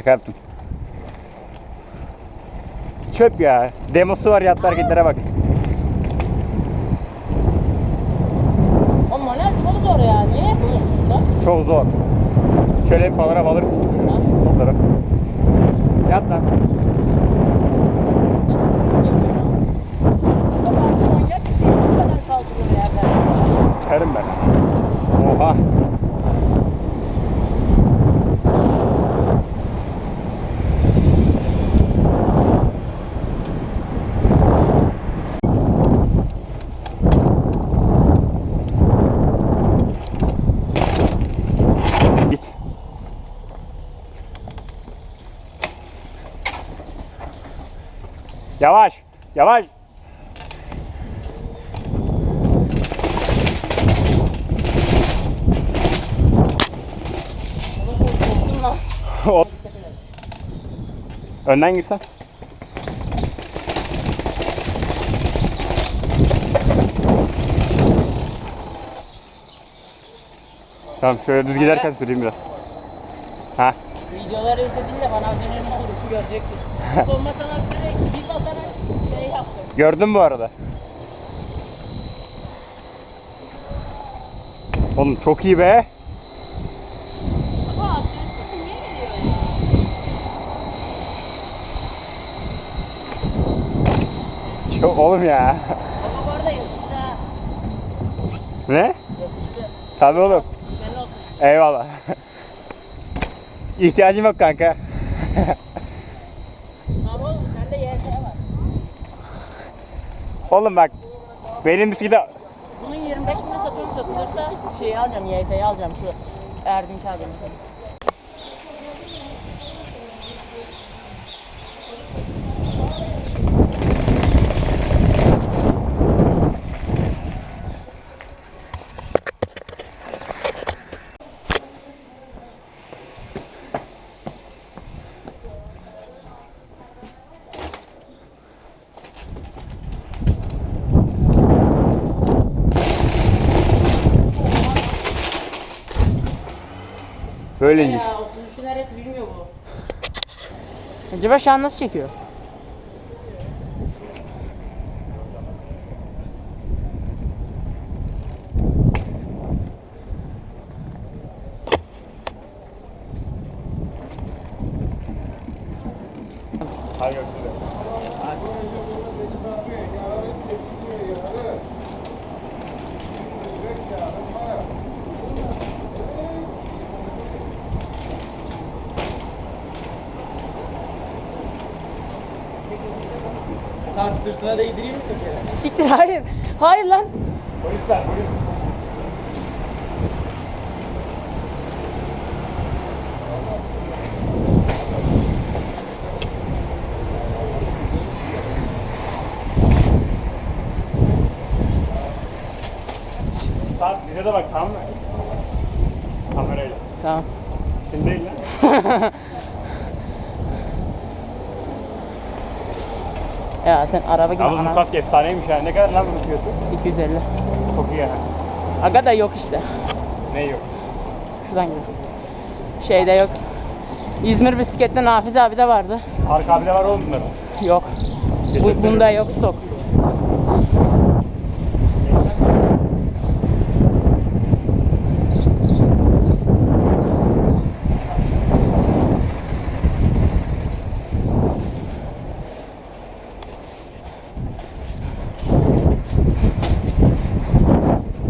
Şaka yaptım. Çöp ya. Demosu var yaptı hareketlere bak. O manuel çok zor ya. Niye yapıyorsun? Çok zor. Şöyle bir fotoğraf alırız. Ha? Fotoğraf. Yat lan. Çok ağır manyak bir şey şu kadar kaldırıyor yerden. Çıkarım ben. Oha. Git. Yavaş. Yavaş. Önden girsen. Tamam şöyle düz giderken süreyim biraz. Ha. Videoları izlediğinde bana az önce ne oldu göreceksin. Sonma sana direkt bir basarak şey yaptım. Gördün bu arada. Oğlum çok iyi be. Ama agresif niye geliyor ya? Çok oğlum ya. Ama bu arada yakıştı ha. Ne? Tabii oğlum. Senin olsun. Eyvallah. İhtiyacım yok kanka. Ama oğlum sende YT var. Oğlum bak. Benim bisiklete Bunun 25 bine satıyorum satılırsa şeyi alacağım YT'yi alacağım şu Erdinç abinin. Böyle Ya ineceğiz. 33'ü neresi bilmiyor bu. Acaba şu an nasıl çekiyor? Hadi Sarp sırtına değdireyim mi peki? Siktir hayır. Hayır lan. Polisler polis. Tamam bize de bak tamam mı? Kamerayla. Tamam. Şimdi değil lan. Ya sen araba gibi bu ana. kask efsaneymiş ya. Ne kadar lan bunun fiyatı? 250. Çok iyi ya. Aga da yok işte. Ne yok? Şuradan gir. Şeyde yok. İzmir bisiklette Nafiz abi de vardı. Arka abi de var oğlum bunların. Yok. Bu, bunda yok stok.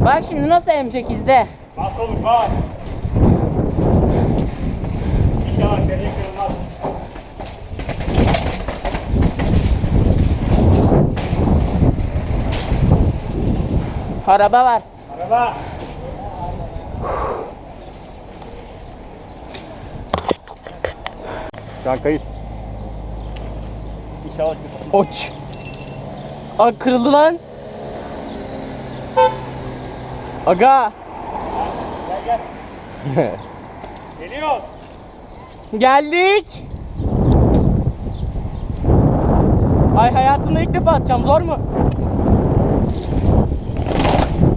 Bak şimdi nasıl emecek izle. Bas oğlum bas. İnşallah seni kırılmaz. Araba var. Araba. Şu an kayıt. İnşallah. Oç. Aa kırıldı lan. Aga. Gel gel. Geliyor. Geldik. Ay hayatımda ilk defa atacağım zor mu?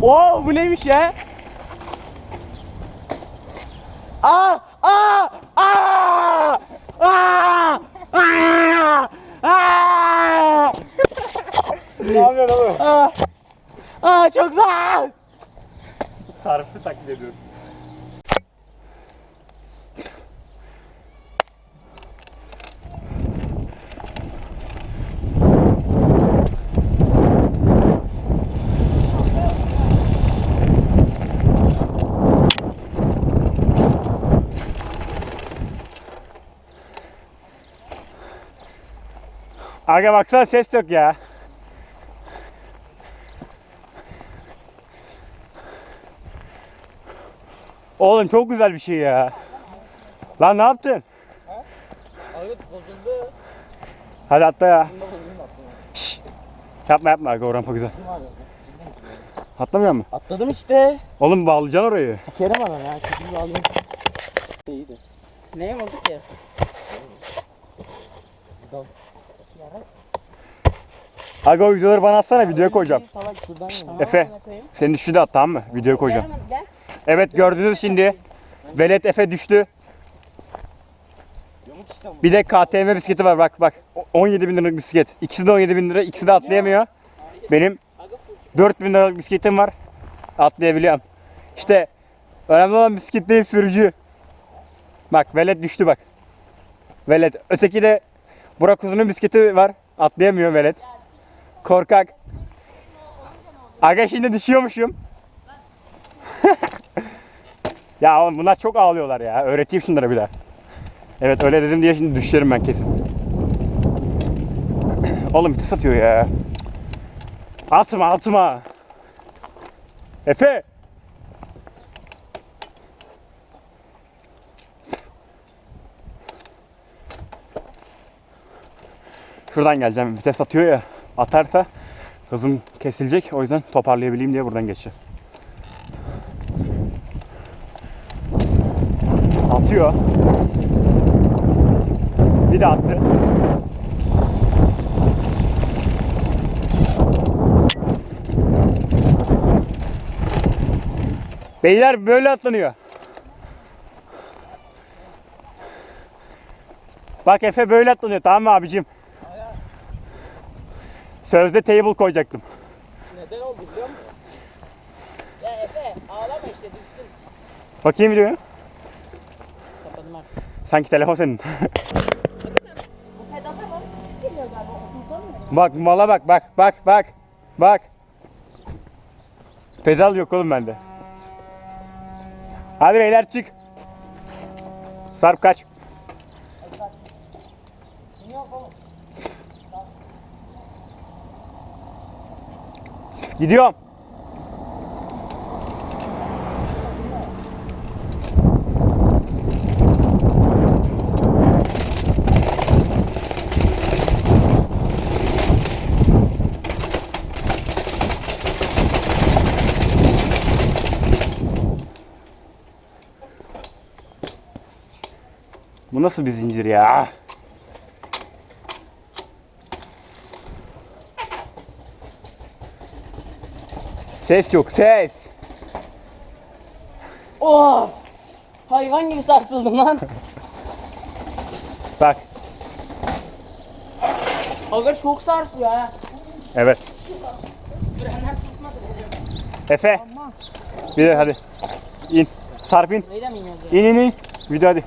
Oo bu neymiş ya? Aa aa aa Aa! Aa! Aa! ne yapıyorsun oğlum? Aa! Aa çok zor. Sarfı taklit ediyorum. Aga baksana ses yok ya. Oğlum çok güzel bir şey ya. Lan ne yaptın? Ağıt bozuldu. Hadi atla ya. Şşş. Yapma yapma rampa güzel. Atlamıyor mu? Atladım işte. Oğlum bağlayacaksın orayı. Sikerim adam ya. Kötü bir alayım. İyiydi. Neyim oldu ki? Aga o videoları bana atsana videoya koyacağım. Salak şuradan. Tamam, Efe. Senin düştü de at tamam mı? Videoya Gel koyacağım. hemen, gel. Evet gördünüz şimdi. Velet Efe düştü. Bir de KTM bisikleti var bak bak. O- 17 bin liralık bisiklet. İkisi de 17 bin lira. İkisi de atlayamıyor. Benim 4 bin liralık bisikletim var. Atlayabiliyorum. İşte önemli olan bisiklet değil sürücü. Bak velet düştü bak. Velet. Öteki de Burak Uzun'un bisikleti var. Atlayamıyor velet. Korkak. Aga şimdi düşüyormuşum. Ya oğlum bunlar çok ağlıyorlar ya. Öğreteyim şunlara bir daha. Evet öyle dedim diye şimdi düşerim ben kesin. Oğlum vites atıyor ya. Atma atma. Efe. Şuradan geleceğim. Vites atıyor ya. Atarsa hızım kesilecek. O yüzden toparlayabileyim diye buradan geçeceğim. Atıyor. Bir de attı. Beyler böyle atlanıyor. Bak Efe böyle atlanıyor tamam mı abicim? Sözde table koyacaktım. Neden oldu biliyor musun? Ya Efe ağlama işte düştüm. Bakayım videoya. Sanki telefon senin. Bak mala bak bak bak bak. Bak. Pedal yok oğlum bende. Hadi beyler çık. Sarp kaç. Gidiyorum. Bu nasıl bir zincir ya? Ses yok ses. Oh! Hayvan gibi sarsıldım lan. Bak. Aga çok sarsıyor ha. Evet. Frenler tutmadı benim. Efe. Bir de hadi. İn. Sarp in. İniyoruz ya? İn in in. Video hadi.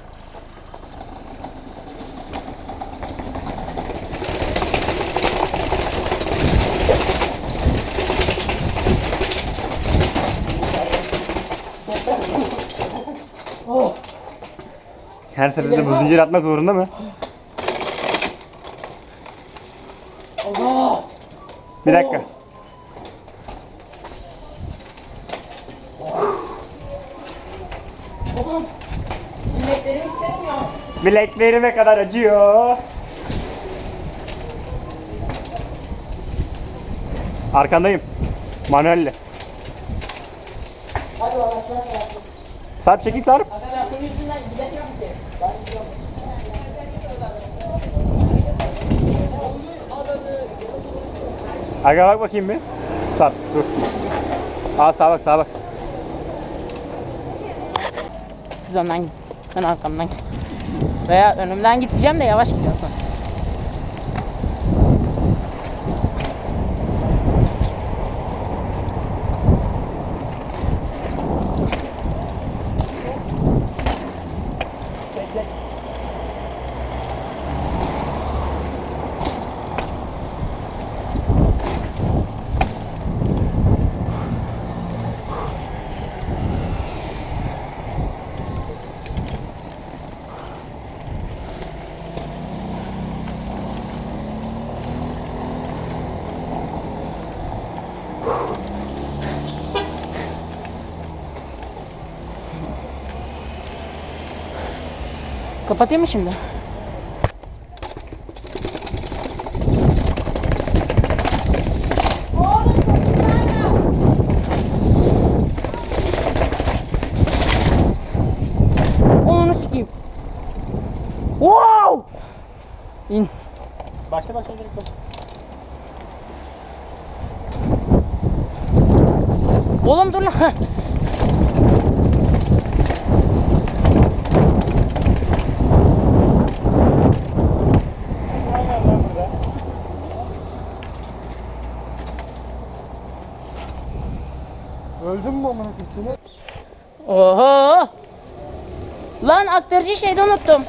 Her seferinde bu zincir atmak zorunda mı? Allah! Bir dakika. Oğlum! Bileklerimi hissetmiyorum. Bileklerime kadar acıyor. Arkandayım. Manuelle. Sarp çekil Sarp. Aga senin yüzünden gidemiyorum ki. Ben gidiyorum. Aga bak bakayım bir. Sarp dur. Aa sağa bak sağa bak. Siz önden gidin. Ben arkamdan gidin. Veya önümden git diyeceğim de yavaş gidiyorsun. Kapatayım mı şimdi? Onu sikeyim. Wow! İn. Başla başla direkt başla. Oğlum dur lan. Öldün mü amına koyayım! Lan aktarıcı şeyde unuttum.